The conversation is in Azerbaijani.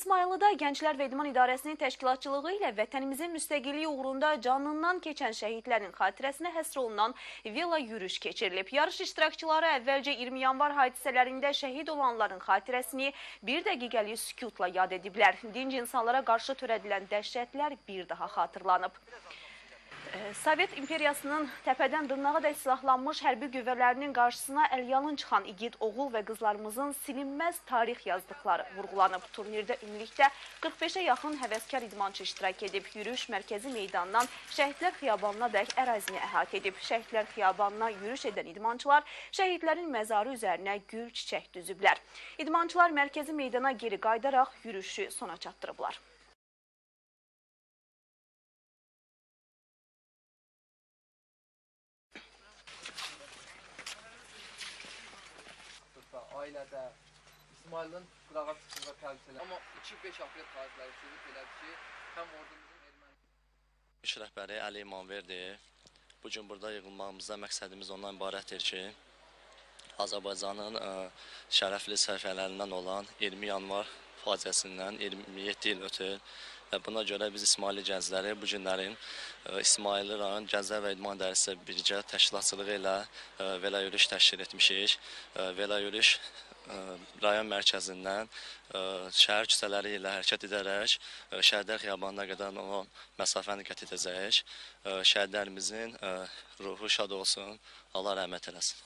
İsmayılıda Gənclər və İdman İdarəsinin təşkilatçılığı ilə vətənimizin müstəqilliyi uğrunda canından keçən şəhidlərin xatirəsinə həsr olunan vela yürüyüş keçirilib. Yarış iştirakçıları əvvəlcə 20 yanvar hadisələrində şəhid olanların xatirəsini bir dəqiqəlik sükutla yad ediblər. Dinc insanlara qarşı törədilən dəhşətlər bir daha xatırlanıb. Sovet imperiyasının təpədən dırnağa dək silahlanmış hərbi qüvvələrinin qarşısına əlyalın çıxan igid oğul və qızlarımızın silinməz tarix yazdıqları vurğulanıb. Turnirdə ümumilikdə 45-ə yaxın həvəskar idmançı iştirak edib. Yürüyüş mərkəzi meydandan Şəhidlər Xiyabanına dək ərazini əhatə edib. Şəhidlər Xiyabanına yürüyüş edən idmançılar şəhidlərin məzarı üzərinə gül çiçək düzüblər. İdmançılar mərkəzi meydana geri qayıdaraq yürüyüşü sona çatdırıblar. Ailədə İsmailin qırağa və təhlükələr. Amma 2-5 aprel tarixləri sürüb elədir ki, həm ordumuzun erməni İş rəhbəri Əli İmanverdi. Bu gün burada yığılmağımızda məqsədimiz ondan ibarətdir ki, Azərbaycanın ə, şərəfli səhifələrindən olan 20 yanvar faciəsindən 27 il ötür və buna görə biz İsmaili gəncləri bu günlərin ə, İsmaili rayon Gənclər və İdman İdarəsi birgə təşkilatçılığı ilə ə, vela yürüyüş təşkil etmişik. Ə, rayon mərkəzindən şəhər küçələri ilə hərəkət edərək Şəhidlər Xiyabanına qədər olan məsafəni qət edəcəyik. Şəhidlərimizin ruhu şad olsun. Allah rəhmət eləsin.